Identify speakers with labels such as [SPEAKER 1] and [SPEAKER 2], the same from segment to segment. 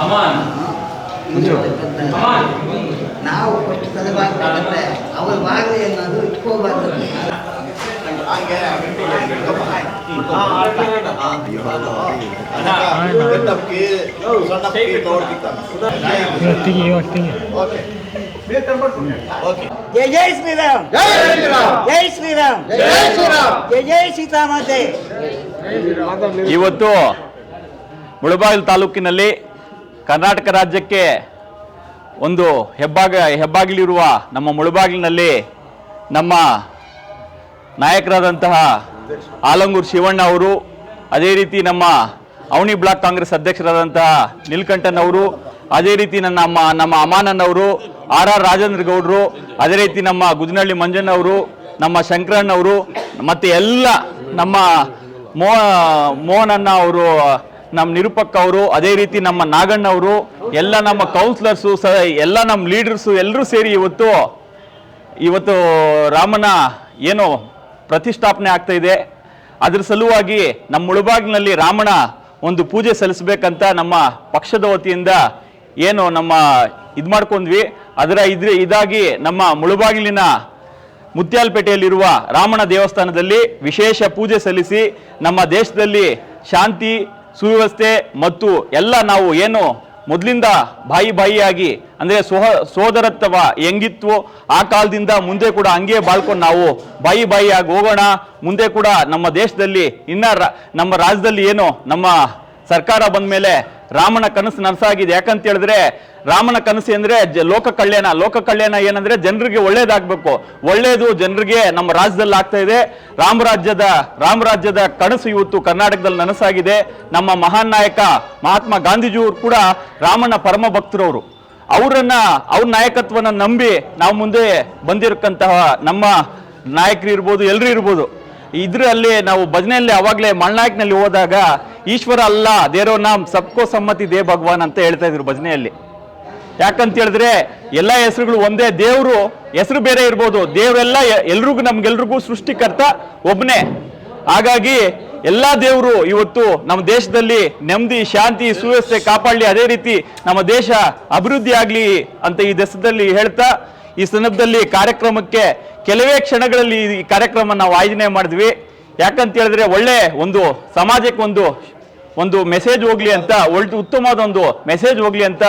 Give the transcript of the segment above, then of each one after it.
[SPEAKER 1] ಅಮಾನ್ ಅಮಾನ್
[SPEAKER 2] ನಾವು ಫಸ್ಟ್ ತಲೆಬಾಗ್ಬೇಕಂದ್ರೆ ಅವ್ರ ಬಾಗಿಲು ಅನ್ನೋದು ಇಟ್ಕೋಬಾರ್ದು ಜೈ ಜೈ ಶ್ರೀರಾಮ್ ಜೈ ಶ್ರೀರಾಮ್ ಜೈ ಶ್ರೀರಾಮ್ ಜೈ ಜೈ ಸೀತಾಮಾತೆ
[SPEAKER 3] ಇವತ್ತು ಮುಳಬಾಗಿಲು ತಾಲೂಕಿನಲ್ಲಿ ಕರ್ನಾಟಕ ರಾಜ್ಯಕ್ಕೆ ಒಂದು ಹೆಬ್ಬಾಗ ಹೆಬ್ಬಾಗಿಲಿರುವ ನಮ್ಮ ಮುಳಬಾಗಿಲಿನಲ್ಲಿ ನಮ್ಮ ನಾಯಕರಾದಂತಹ ಆಲಂಗೂರು ಶಿವಣ್ಣ ಅವರು, ಅದೇ ರೀತಿ ನಮ್ಮ ಅವನಿ ಬ್ಲಾಕ್ ಕಾಂಗ್ರೆಸ್ ಅಧ್ಯಕ್ಷರಾದಂಥ ನೀಲ್ಕಂಠನ್ ಅವರು, ಅದೇ ರೀತಿ ನನ್ನ ನಮ್ಮ ನಮ್ಮ ಅಮಾನನ್ ಅವರು, ಆರ್ ಆರ್ ರಾಜೇಂದ್ರ ಗೌಡರು, ಅದೇ ರೀತಿ ನಮ್ಮ ಗುಜನಹಳ್ಳಿ ಮಂಜಣ್ಣ ಅವರು, ನಮ್ಮ ಶಂಕರಣ್ಣ ಅವರು, ಮತ್ತು ಎಲ್ಲ ನಮ್ಮ ಮೋ, ಮೋಹನಣ್ಣ ಅವರು, ನಮ್ಮ ನಿರುಪಕ್ಕ ಅವರು, ಅದೇ ರೀತಿ ನಮ್ಮ ನಾಗಣ್ಣ ಅವರು, ಎಲ್ಲ ನಮ್ಮ ಕೌನ್ಸಿಲರ್ಸು ಸ ಎಲ್ಲ ನಮ್ಮ ಲೀಡರ್ಸು ಎಲ್ಲರೂ ಸೇರಿ ಇವತ್ತು ಇವತ್ತು ರಾಮನ ಏನು ಪ್ರತಿಷ್ಠಾಪನೆ ಆಗ್ತಾ ಇದೆ. ಅದರ ಸಲುವಾಗಿ ನಮ್ಮ ಮುಳುಬಾಗಿಲಿನಲ್ಲಿ ರಾಮಣ ಒಂದು ಪೂಜೆ ಸಲ್ಲಿಸಬೇಕಂತ ನಮ್ಮ ಪಕ್ಷದ ವತಿಯಿಂದ ಏನು ನಮ್ಮ ಇದು ಮಾಡ್ಕೊಂಡ್ವಿ. ಅದರ ಇದ್ರ ಇದಾಗಿ ನಮ್ಮ ಮುಳುಬಾಗಿಲಿನ ಮುತ್ಯಾಲ್ಪೇಟೆಯಲ್ಲಿರುವ ರಾಮನ ದೇವಸ್ಥಾನದಲ್ಲಿ ವಿಶೇಷ ಪೂಜೆ ಸಲ್ಲಿಸಿ ನಮ್ಮ ದೇಶದಲ್ಲಿ ಶಾಂತಿ, ಸುವ್ಯವಸ್ಥೆ ಮತ್ತು ಎಲ್ಲ ನಾವು ಏನು ಮೊದಲಿಂದ ಬಾಯಿ ಬಾಯಿಯಾಗಿ, ಅಂದರೆ ಸೋಹ, ಸೋದರತ್ವ ಹೆಂಗಿತ್ತು ಆ ಕಾಲದಿಂದ ಮುಂದೆ ಕೂಡ ಹಂಗೆ ಬಾಳ್ಕೊಂಡು ನಾವು ಬಾಯಿ ಬಾಯಿಯಾಗಿ ಹೋಗೋಣ. ಮುಂದೆ ಕೂಡ ನಮ್ಮ ದೇಶದಲ್ಲಿ, ಇನ್ನ ನಮ್ಮ ರಾಜ್ಯದಲ್ಲಿ ಏನು, ನಮ್ಮ ಸರ್ಕಾರ ಬಂದ ಮೇಲೆ ರಾಮನ ಕನಸು ನನಸಾಗಿದೆ. ಯಾಕಂತ ಹೇಳಿದ್ರೆ, ರಾಮನ ಕನಸು ಅಂದ್ರೆ ಲೋಕ ಕಲ್ಯಾಣ. ಲೋಕ ಕಲ್ಯಾಣ ಏನಂದ್ರೆ ಜನರಿಗೆ ಒಳ್ಳೇದಾಗ್ಬೇಕು. ಒಳ್ಳೇದು ಜನರಿಗೆ ನಮ್ಮ ರಾಜ್ಯದಲ್ಲಿ ಆಗ್ತಾ ಇದೆ. ರಾಮರಾಜ್ಯದ ರಾಮರಾಜ್ಯದ ಕನಸು ಇವತ್ತು ಕರ್ನಾಟಕದಲ್ಲಿ ನನಸಾಗಿದೆ. ನಮ್ಮ ಮಹಾನ್ ನಾಯಕ ಮಹಾತ್ಮ ಗಾಂಧೀಜಿಯವರು ಕೂಡ ರಾಮನ ಪರಮ ಭಕ್ತರವರು. ಅವರನ್ನ, ಅವ್ರ ನಾಯಕತ್ವನ ನಂಬಿ ನಾವು ಮುಂದೆ ಬಂದಿರಕ್ಕಂತಹ ನಮ್ಮ ನಾಯಕರು ಇರ್ಬೋದು ಎಲ್ಲರೂ ಇರ್ಬೋದು ಇದರಲ್ಲಿ ನಾವು ಭಜನೆಯಲ್ಲಿ ಅವಾಗಲೇ ಮಳ್ನಾಯಕ್ನಲ್ಲಿ ಹೋದಾಗ, ಈಶ್ವರ ಅಲ್ಲ ದೇರೋ ನಾಮ್ ಸಬ್ಕೋ ಸಮ್ಮತಿ ದೇ ಭಗವಾನ್ ಅಂತ ಹೇಳ್ತಾ ಇದ್ರು ಭಜನೆಯಲ್ಲಿ. ಯಾಕಂತ ಹೇಳಿದ್ರೆ, ಎಲ್ಲ ಹೆಸರುಗಳು ಒಂದೇ, ದೇವರು ಹೆಸರು ಬೇರೆ ಇರ್ಬೋದು. ದೇವರೆಲ್ಲ ಎಲ್ರಿಗೂ ನಮ್ಗೆಲ್ರಿಗೂ ಸೃಷ್ಟಿಕರ್ತ ಒಬ್ಬನೇ ಹಾಗಾಗಿ ಎಲ್ಲ ದೇವರು ಇವತ್ತು ನಮ್ಮ ದೇಶದಲ್ಲಿ ನೆಮ್ಮದಿ, ಶಾಂತಿ, ಸುವ್ಯವಸ್ಥೆ ಕಾಪಾಡಲಿ, ಅದೇ ರೀತಿ ನಮ್ಮ ದೇಶ ಅಭಿವೃದ್ಧಿ ಆಗಲಿ ಅಂತ ಈ ದೇಶದಲ್ಲಿ ಹೇಳ್ತಾ ಈ ಸಂದರ್ಭದಲ್ಲಿ ಕಾರ್ಯಕ್ರಮಕ್ಕೆ ಕೆಲವೇ ಕ್ಷಣಗಳಲ್ಲಿ ಈ ಕಾರ್ಯಕ್ರಮ ನಾವು ಆಯೋಜನೆ ಮಾಡಿದ್ವಿ. ಯಾಕಂತ ಹೇಳಿದ್ರೆ ಒಳ್ಳೆ ಒಂದು ಸಮಾಜಕ್ಕೆ ಒಂದು ಒಂದು ಮೆಸೇಜ್ ಹೋಗ್ಲಿ ಅಂತ, ಒಳ್ಳೆ ಉತ್ತಮವಾದ ಒಂದು ಮೆಸೇಜ್ ಹೋಗ್ಲಿ ಅಂತ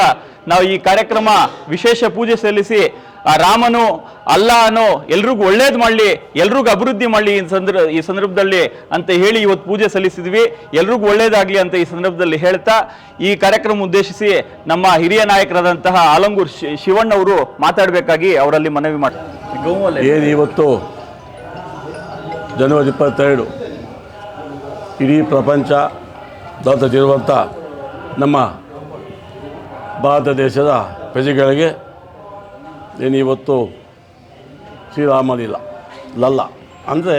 [SPEAKER 3] ನಾವು ಈ ಕಾರ್ಯಕ್ರಮ ವಿಶೇಷ ಪೂಜೆ ಸಲ್ಲಿಸಿ ಆ ರಾಮನು ಅಲ್ಲಾನು ಎಲ್ರಿಗೂ ಒಳ್ಳೇದು ಮಾಡಲಿ ಎಲ್ರಿಗೂ ಅಭಿವೃದ್ಧಿ ಮಾಡಲಿ ಈ ಸಂದರ್ಭ ಈ ಸಂದರ್ಭದಲ್ಲಿ ಅಂತ ಹೇಳಿ ಇವತ್ತು ಪೂಜೆ ಸಲ್ಲಿಸಿದ್ವಿ. ಎಲ್ರಿಗೂ ಒಳ್ಳೇದಾಗಲಿ ಅಂತ ಈ ಸಂದರ್ಭದಲ್ಲಿ ಹೇಳ್ತಾ ಈ ಕಾರ್ಯಕ್ರಮ ಉದ್ದೇಶಿಸಿ ನಮ್ಮ ಹಿರಿಯ ನಾಯಕರಾದಂತಹ ಆಲಂಗೂರ್ ಶಿ- ಶಿವಣ್ಣ ಅವರು ಮಾತಾಡಬೇಕಾಗಿ ಅವರಲ್ಲಿ ಮನವಿ ಮಾಡ್ತಾರೆ
[SPEAKER 4] ಏನು ಇವತ್ತು? ಜನವರಿ ಇಪ್ಪತ್ತೆರಡು. ಇಡೀ ಪ್ರಪಂಚ ದಾಟದಿರುವಂಥ ನಮ್ಮ ಭಾರತ ದೇಶದ ಪ್ರಜೆಗಳಿಗೆ ಏನು ಇವತ್ತು? ಶ್ರೀರಾಮಲೀಲ, ಲಲ್ಲ. ಅಂದರೆ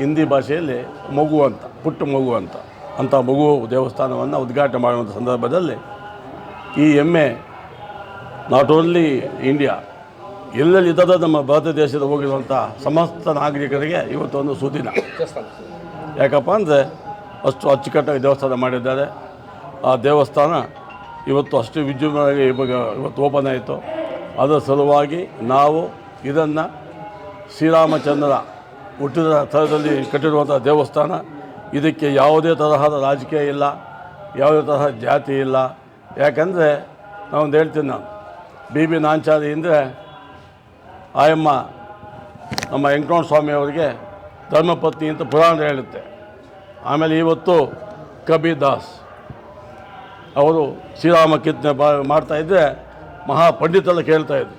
[SPEAKER 4] ಹಿಂದಿ ಭಾಷೆಯಲ್ಲಿ ಮಗು ಅಂತ, ಪುಟ್ಟ ಮಗು ಅಂತ. ಅಂಥ ಮಗು ದೇವಸ್ಥಾನವನ್ನು ಉದ್ಘಾಟನೆ ಮಾಡುವಂಥ ಸಂದರ್ಭದಲ್ಲಿ ಈ ಹೆಮ್ಮೆ ನಾಟ್ ಓನ್ಲಿ ಇಂಡಿಯಾ ಎಲ್ಲೆಲ್ಲಿ ಇದ್ದದ ನಮ್ಮ ಭಾರತ ದೇಶದ ಹೋಗಿರುವಂಥ ಸಮಸ್ತ ನಾಗರಿಕರಿಗೆ ಇವತ್ತು ಒಂದು ಸುದಿನ. ಯಾಕಪ್ಪ ಅಂದರೆ ಅಷ್ಟು ಅಚ್ಚುಕಟ್ಟಾಗಿ ದೇವಸ್ಥಾನ ಮಾಡಿದ್ದಾರೆ. ಆ ದೇವಸ್ಥಾನ ಇವತ್ತು ಅಷ್ಟು ವಿಜೃಂಭಣೆಯಾಗಿ ಇವಾಗ ಇವತ್ತು ಓಪನ್ ಆಯಿತು. ಅದರ ಸಲುವಾಗಿ ನಾವು ಇದನ್ನು ಶ್ರೀರಾಮಚಂದ್ರ ಹುಟ್ಟಿದ ಸ್ಥಳದಲ್ಲಿ ಕಟ್ಟಿರುವಂಥ ದೇವಸ್ಥಾನ. ಇದಕ್ಕೆ ಯಾವುದೇ ತರಹದ ರಾಜಕೀಯ ಇಲ್ಲ, ಯಾವುದೇ ತರಹ ಜಾತಿ ಇಲ್ಲ. ಯಾಕಂದರೆ ನಾವೊಂದು ಹೇಳ್ತೀನಿ ನಾನು ಬಿ ಬಿ ನಾಂಚಾರಿ ಅಂದರೆ ಆಯಮ್ಮ, ನಮ್ಮ ಸ್ವಾಮಿ ಅವರಿಗೆ ಧರ್ಮಪತ್ನಿ ಅಂತ ಪುರಾಣ ಹೇಳುತ್ತೆ. ಆಮೇಲೆ ಇವತ್ತು ಕಬೀರ್ ದಾಸ್ ಅವರು ಶ್ರೀರಾಮ ಕೀರ್ತನೆ ಮಾಡ್ತಾಯಿದ್ರೆ ಮಹಾಪಂಡಿತೆಲ್ಲ ಕೇಳ್ತಾ ಇದ್ರು.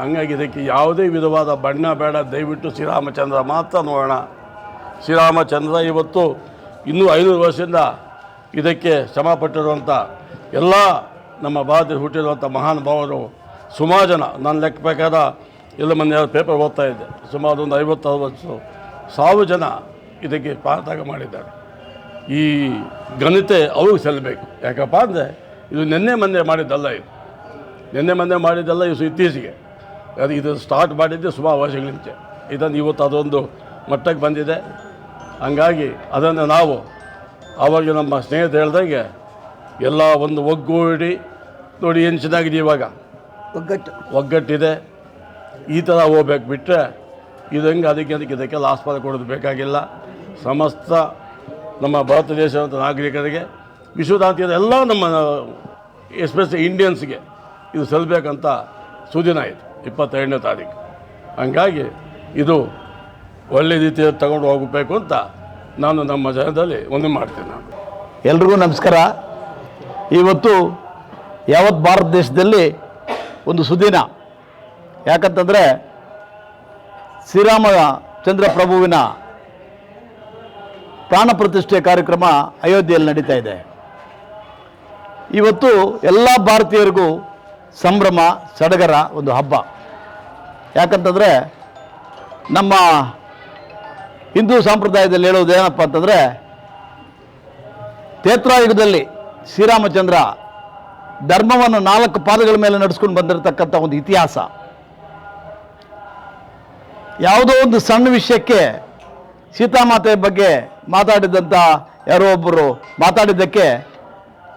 [SPEAKER 4] ಹಂಗಾಗಿ ಇದಕ್ಕೆ ಯಾವುದೇ ವಿಧವಾದ ಬಣ್ಣ ಬೇಡ, ದಯವಿಟ್ಟು ಶ್ರೀರಾಮಚಂದ್ರ ಮಾತ್ರ ನೋಡೋಣ. ಶ್ರೀರಾಮಚಂದ್ರ ಇವತ್ತು ಇನ್ನೂ ಐನೂರು ವರ್ಷದಿಂದ ಇದಕ್ಕೆ ಶ್ರಮಪಟ್ಟಿರುವಂಥ ಎಲ್ಲ ನಮ್ಮ ಭಾರತದಲ್ಲಿ ಹುಟ್ಟಿರುವಂಥ ಮಹಾನುಭಾವರು ಸುಮಾರು ಜನ ನನ್ನ ಲೆಕ್ಕ ಪ್ರಕಾರ ಎಲ್ಲ ಮಂದಿ ಪೇಪರ್ ಓದ್ತಾ ಇದ್ದೆ. ಸುಮಾರು ಒಂದು ಐವತ್ತಾರು ವರ್ಷ ಸಾವಿರ ಜನ ಇದಕ್ಕೆ ಪಾತಾಗ ಮಾಡಿದ್ದಾರೆ. ಈ ಘನತೆ ಅವ್ರಿಗೆ ಸಲ್ಲಬೇಕು ಯಾಕಪ್ಪ ಅಂದರೆ ಇದು ನಿನ್ನೆ ಮೊನ್ನೆ ಮಾಡಿದ್ದಲ್ಲ ಇದು. ನಿನ್ನೆ ಮೊನ್ನೆ ಮಾಡಿದ್ದೆಲ್ಲ ಇವು ಇತ್ತೀಚೆಗೆ. ಅದು ಇದು ಸ್ಟಾರ್ಟ್ ಮಾಡಿದ್ದೆ ಸುಮಾರು ವರ್ಷಗಳಿಂಚೆ ಇದನ್ನು ಇವತ್ತು ಅದೊಂದು ಮಟ್ಟಕ್ಕೆ ಬಂದಿದೆ. ಹಂಗಾಗಿ ಅದನ್ನು ನಾವು ಅವಾಗ ನಮ್ಮ ಸ್ನೇಹಿತರು ಹೇಳ್ದಂಗೆ ಎಲ್ಲ ಒಂದು ಒಗ್ಗೂಡಿ ನೋಡಿ ಏನು ಚೆನ್ನಾಗಿದೆ ಇವಾಗ.
[SPEAKER 2] ಒಗ್ಗಟ್ಟು.
[SPEAKER 4] ಒಗ್ಗಟ್ಟಿದೆ. ಈ ಥರ ಹೋಗ್ಬೇಕು ಬಿಟ್ಟರೆ ಇದು ಹೆಂಗೆ ಅದಕ್ಕೆ ಅದಕ್ಕೆ ಇದಕ್ಕೆಲ್ಲ ಆಸ್ಪದ ಕೊಡೋದು ಬೇಕಾಗಿಲ್ಲ. ಸಮಸ್ತ ನಮ್ಮ ಭಾರತ ದೇಶದ ನಾಗರಿಕರಿಗೆ ವಿಶ್ವದಾದ್ಯಂತ ಎಲ್ಲ ನಮ್ಮ ಎಸ್ಪೆಷಲಿ ಇಂಡಿಯನ್ಸ್ಗೆ ಇದು ಸಲ್ಲಬೇಕಂತ ಸುದಿನ ಆಯಿತು, ಇಪ್ಪತ್ತೆರಡನೇ ತಾರೀಕು. ಹಂಗಾಗಿ ಇದು ಒಳ್ಳೆ ರೀತಿಯಲ್ಲಿ ತಗೊಂಡು ಹೋಗಬೇಕು ಅಂತ ನಾನು ನಮ್ಮ ಜನದಲ್ಲಿ ಒಂದು ಮಾಡ್ತೀನಿ ನಾನು.
[SPEAKER 5] ಎಲ್ರಿಗೂ ನಮಸ್ಕಾರ. ಇವತ್ತು ಯಾವತ್ತು ಭಾರತ ದೇಶದಲ್ಲಿ ಒಂದು ಸುದಿನ, ಯಾಕಂತಂದರೆ ಶ್ರೀರಾಮಚಂದ್ರ ಪ್ರಭುವಿನ ಪ್ರಾಣ ಪ್ರತಿಷ್ಠೆ ಕಾರ್ಯಕ್ರಮ ಅಯೋಧ್ಯೆಯಲ್ಲಿ ನಡೀತಾ ಇದೆ. ಇವತ್ತು ಎಲ್ಲ ಭಾರತೀಯರಿಗೂ ಸಂಭ್ರಮ, ಸಡಗರ ಒಂದು ಹಬ್ಬ. ಯಾಕಂತಂದರೆ ನಮ್ಮ ಹಿಂದೂ ಸಂಪ್ರದಾಯದಲ್ಲಿ ಹೇಳೋದು ಏನಪ್ಪ ಅಂತಂದರೆ ತೇತ್ರಾಯುಗದಲ್ಲಿ ಶ್ರೀರಾಮಚಂದ್ರ ಧರ್ಮವನ್ನು ನಾಲ್ಕು ಪಾದಗಳ ಮೇಲೆ ನಡೆಸ್ಕೊಂಡು ಬಂದಿರತಕ್ಕಂಥ ಒಂದು ಇತಿಹಾಸ. ಯಾವುದೋ ಒಂದು ಸಣ್ಣ ವಿಷಯಕ್ಕೆ ಸೀತಾಮಾತೆ ಬಗ್ಗೆ ಮಾತಾಡಿದಂಥ ಯಾರೋ ಒಬ್ಬರು ಮಾತಾಡಿದ್ದಕ್ಕೆ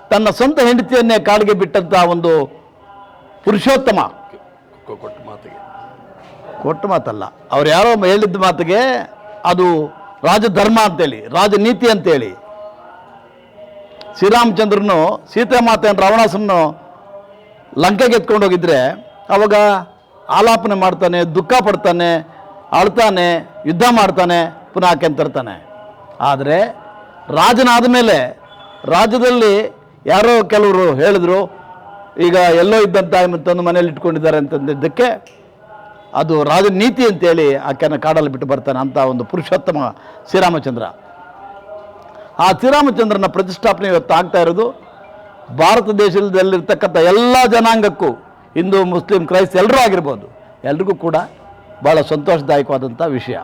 [SPEAKER 5] ತನ್ನ ಸ್ವಂತ ಹೆಂಡತಿಯನ್ನೇ ಕಾಡಿಗೆ ಬಿಟ್ಟಂಥ ಒಂದು ಪುರುಷೋತ್ತಮ.
[SPEAKER 4] ಕೊಟ್ಟ ಮಾತಿಗೆ.
[SPEAKER 5] ಕೊಟ್ಟ ಮಾತಲ್ಲ. ಅವ್ರು ಯಾರೋ ಹೇಳಿದ್ದ ಮಾತಿಗೆ ಅದು ರಾಜಧರ್ಮ ಅಂತೇಳಿ ರಾಜನೀತಿ ಅಂತೇಳಿ. ಶ್ರೀರಾಮಚಂದ್ರನು ಸೀತಾಮಾತೆಯನ್ನು ರಾವಣಾಸನ್ನು ಲಂಕೆಗೆ ಎತ್ಕೊಂಡು ಹೋಗಿದ್ರೆ ಅವಾಗ ಆಲಾಪನೆ ಮಾಡ್ತಾನೆ ದುಃಖ ಪಡ್ತಾನೆ ಅಳ್ತಾನೆ ಯುದ್ಧ ಮಾಡ್ತಾನೆ ಪುನಃ ಕೆಂತಿರ್ತಾನೆ. ತರ್ತಾನೆ ಆದರೆ ರಾಜನಾದ ಮೇಲೆ ರಾಜ್ಯದಲ್ಲಿ ಯಾರೋ ಕೆಲವರು ಹೇಳಿದ್ರು ಈಗ ಎಲ್ಲೋ ಇದ್ದಂಥ ತಂದು ಮನೇಲಿ ಇಟ್ಕೊಂಡಿದ್ದಾರೆ ಅಂತಂದಿದ್ದಕ್ಕೆ ಅದು ರಾಜನೀತಿ ಅಂತೇಳಿ ಆಕೆನ ಕಾಡಲ್ಲಿ ಬಿಟ್ಟು ಬರ್ತಾನೆ ಅಂತ ಒಂದು ಪುರುಷೋತ್ತಮ ಶ್ರೀರಾಮಚಂದ್ರ. ಆ ಶ್ರೀರಾಮಚಂದ್ರನ ಪ್ರತಿಷ್ಠಾಪನೆ ಇವತ್ತು ಆಗ್ತಾ ಇರೋದು. ಭಾರತ ದೇಶದಲ್ಲಿರ್ತಕ್ಕಂಥ ಎಲ್ಲ ಜನಾಂಗಕ್ಕೂ ಹಿಂದೂ, ಮುಸ್ಲಿಂ, ಕ್ರೈಸ್ತ ಎಲ್ಲರೂ ಆಗಿರ್ಬೋದು. ಎಲ್ರಿಗೂ ಕೂಡ ಭಾಳ ಸಂತೋಷದಾಯಕವಾದಂಥ ವಿಷಯ.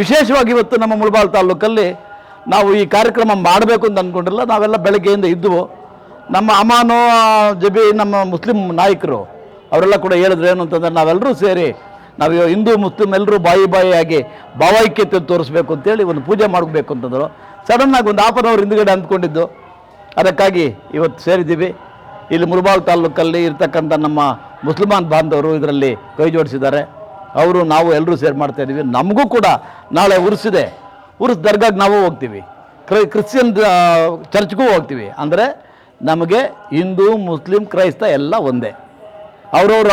[SPEAKER 5] ವಿಶೇಷವಾಗಿ ಇವತ್ತು ನಮ್ಮ ಮುಳಬಾಳ್ ತಾಲೂಕಲ್ಲಿ ನಾವು ಈ ಕಾರ್ಯಕ್ರಮ ಮಾಡಬೇಕು ಅಂತ ಅಂದ್ಕೊಂಡಿಲ್ಲ ನಾವೆಲ್ಲ ಬೆಳಗ್ಗೆಯಿಂದ ಇದ್ದವು. ನಮ್ಮ ಅಮಾನು ಜಬಿ, ನಮ್ಮ ಮುಸ್ಲಿಂ ನಾಯಕರು, ಅವರೆಲ್ಲ ಕೂಡ ಹೇಳಿದ್ರು ಏನು ಅಂತಂದ್ರೆ ನಾವೆಲ್ಲರೂ ಸೇರಿ, ನಾವು ಹಿಂದೂ ಮುಸ್ಲಿಂ ಎಲ್ಲರೂ ಬಾಯಿ ಬಾಯಿಯಾಗಿ ಭಾವೈಕ್ಯತೆ ತೋರಿಸ್ಬೇಕು ಅಂತೇಳಿ ಒಂದು ಪೂಜೆ ಮಾಡಬೇಕು ಅಂತಂದರು. ಸಡನ್ನಾಗಿ ಒಂದು ಆಫರ್ ಅವರ್ ಹಿಂದುಗಡೆ ಅಂದ್ಕೊಂಡಿದ್ದು. ಅದಕ್ಕಾಗಿ ಇವತ್ತು ಸೇರಿದ್ದೀವಿ. ಇಲ್ಲಿ ಮುರುಬಾಲ್ ತಾಲೂಕಲ್ಲಿ ಇರ್ತಕ್ಕಂಥ ನಮ್ಮ ಮುಸ್ಲಿಮಾನ್ ಬಾಂಧವರು ಇದರಲ್ಲಿ ಕೈ ಜೋಡಿಸಿದ್ದಾರೆ. ಅವರು, ನಾವು ಎಲ್ಲರೂ ಸೇರಿ ಮಾಡ್ತಾ ಇದ್ದೀವಿ ನಮಗೂ ಕೂಡ ನಾಳೆ ಉರ್ಸಿದೆ. ಉರ್ಸ್ ದರ್ಗಾಗೆ ನಾವು ಹೋಗ್ತೀವಿ. ಕ್ರೈ, ಕ್ರಿಶ್ಚಿಯನ್ ಚರ್ಚ್ಗೂ ಹೋಗ್ತೀವಿ. ಅಂದರೆ ನಮಗೆ ಹಿಂದೂ, ಮುಸ್ಲಿಂ, ಕ್ರೈಸ್ತ ಎಲ್ಲ ಒಂದೇ. ಅವರವರ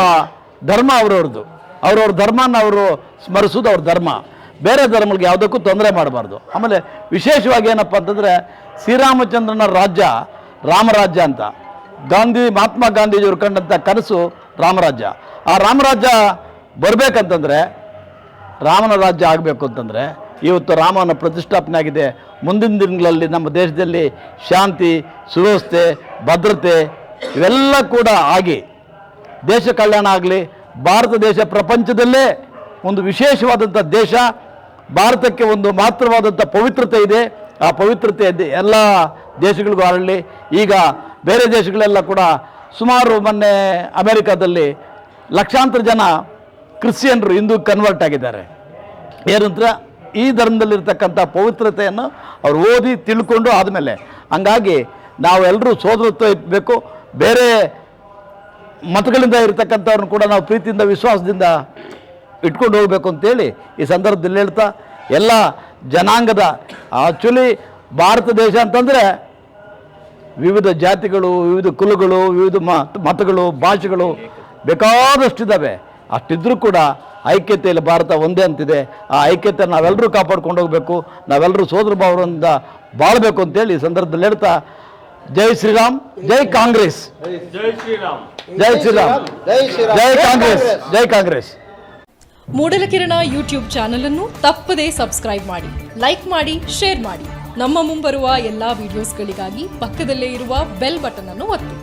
[SPEAKER 5] ಧರ್ಮ ಅವ್ರವ್ರದ್ದು. ಅವ್ರವ್ರ ಧರ್ಮನ ಅವರು ಸ್ಮರಿಸೋದು ಅವ್ರ ಧರ್ಮ. ಬೇರೆ ಧರ್ಮಗಳಿಗೆ ಯಾವುದಕ್ಕೂ ತೊಂದರೆ ಮಾಡಬಾರ್ದು. ಆಮೇಲೆ ವಿಶೇಷವಾಗಿ ಏನಪ್ಪ ಅಂತಂದರೆ ಶ್ರೀರಾಮಚಂದ್ರನ ರಾಜ್ಯ ರಾಮರಾಜ್ಯ ಅಂತ. ಗಾಂಧಿ, ಮಹಾತ್ಮ ಗಾಂಧೀಜಿಯವರು ಕಂಡಂಥ ಕನಸು ರಾಮರಾಜ್ಯ. ಆ ರಾಮರಾಜ್ಯ ಬರಬೇಕಂತಂದರೆ ರಾಮನ ರಾಜ್ಯ ಆಗಬೇಕು ಅಂತಂದರೆ ಇವತ್ತು ರಾಮನ ಪ್ರತಿಷ್ಠಾಪನೆ ಆಗಿದೆ ಮುಂದಿನ ದಿನಗಳಲ್ಲಿ ನಮ್ಮ ದೇಶದಲ್ಲಿ ಶಾಂತಿ, ಸುವ್ಯವಸ್ಥೆ, ಭದ್ರತೆ ಇವೆಲ್ಲ ಕೂಡ ಆಗಿ ದೇಶ ಕಲ್ಯಾಣ ಆಗಲಿ, ಭಾರತ ದೇಶ ಪ್ರಪಂಚದಲ್ಲೇ ಒಂದು ವಿಶೇಷವಾದಂಥ ದೇಶ, ಭಾರತಕ್ಕೆ ಒಂದು ಮಾತ್ರವಾದಂಥ ಪವಿತ್ರತೆ ಇದೆ. ಆ ಪವಿತ್ರತೆ ಎಲ್ಲ ದೇಶಗಳಿಗೂ ಹರಳಲಿ ಈಗ ಬೇರೆ ದೇಶಗಳೆಲ್ಲ ಕೂಡ ಸುಮಾರು ಮೊನ್ನೆ ಅಮೇರಿಕಾದಲ್ಲಿ ಲಕ್ಷಾಂತರ ಜನ ಕ್ರಿಶ್ಚಿಯನ್ರು ಹಿಂದೂ ಕನ್ವರ್ಟ್ ಆಗಿದ್ದಾರೆ. ಏನಂದ್ರೆ ಈ ಧರ್ಮದಲ್ಲಿರ್ತಕ್ಕಂಥ ಪವಿತ್ರತೆಯನ್ನು ಅವ್ರು ಓದಿ ತಿಳ್ಕೊಂಡು ಆದಮೇಲೆ, ಹಂಗಾಗಿ ನಾವೆಲ್ಲರೂ ಸೋದರತ್ವ ಇರಬೇಕು. ಬೇರೆ ಮತಗಳಿಂದ ಇರತಕ್ಕಂಥವ್ರನ್ನ ಕೂಡ ನಾವು ಪ್ರೀತಿಯಿಂದ, ವಿಶ್ವಾಸದಿಂದ ಇಟ್ಕೊಂಡು ಹೋಗಬೇಕು ಅಂತೇಳಿ ಈ ಸಂದರ್ಭದಲ್ಲಿ ಹೇಳ್ತಾ, ಎಲ್ಲ ಜನಾಂಗದ ಆ್ಯಕ್ಚುಲಿ ಭಾರತ ದೇಶ ಅಂತಂದರೆ ವಿವಿಧ ಜಾತಿಗಳು, ವಿವಿಧ ಕುಲಗಳು, ವಿವಿಧ ಮತ ಮತಗಳು, ಭಾಷೆಗಳು ಬೇಕಾದಷ್ಟಿದ್ದಾವೆ. ಅಷ್ಟಿದ್ರೂ ಕೂಡ ಐಕ್ಯತೆಯಲ್ಲಿ ಭಾರತ ಒಂದೇ ಅಂತಿದೆ. ಆ ಐಕ್ಯತೆ ನಾವೆಲ್ಲರೂ ಕಾಪಾಡ್ಕೊಂಡು ಹೋಗಬೇಕು ನಾವೆಲ್ಲರೂ ಸೋದರ ಭಾವರಿಂದ ಬಾಳಬೇಕು ಅಂತೇಳಿ ಈ ಸಂದರ್ಭದಲ್ಲಿ ಹೇಳ್ತಾ ಜೈ ಶ್ರೀರಾಮ್ ಜೈ ಕಾಂಗ್ರೆಸ್.
[SPEAKER 1] ಜೈ ಶ್ರೀರಾಮ್.
[SPEAKER 5] ಜೈ ಶ್ರೀರಾಮ್. ಜೈ ಕಾಂಗ್ರೆಸ್ ಜೈ ಕಾಂಗ್ರೆಸ್.
[SPEAKER 6] ಮೂಡಲಕಿರಣ ಯೂಟ್ಯೂಬ್ ಚಾನೆಲ್ ಅನ್ನು ತಪ್ಪದೇ ಸಬ್ಸ್ಕ್ರೈಬ್ ಮಾಡಿ ಲೈಕ್ ಮಾಡಿ ಶೇರ್ ಮಾಡಿ. ನಮ್ಮ ಮುಂಬರುವ ಎಲ್ಲಾ ವಿಡಿಯೋಸ್ಗಳಿಗಾಗಿ ಪಕ್ಕದಲ್ಲೇ ಇರುವ ಬೆಲ್ ಬಟನ್ ಅನ್ನು ಒತ್ತಿ.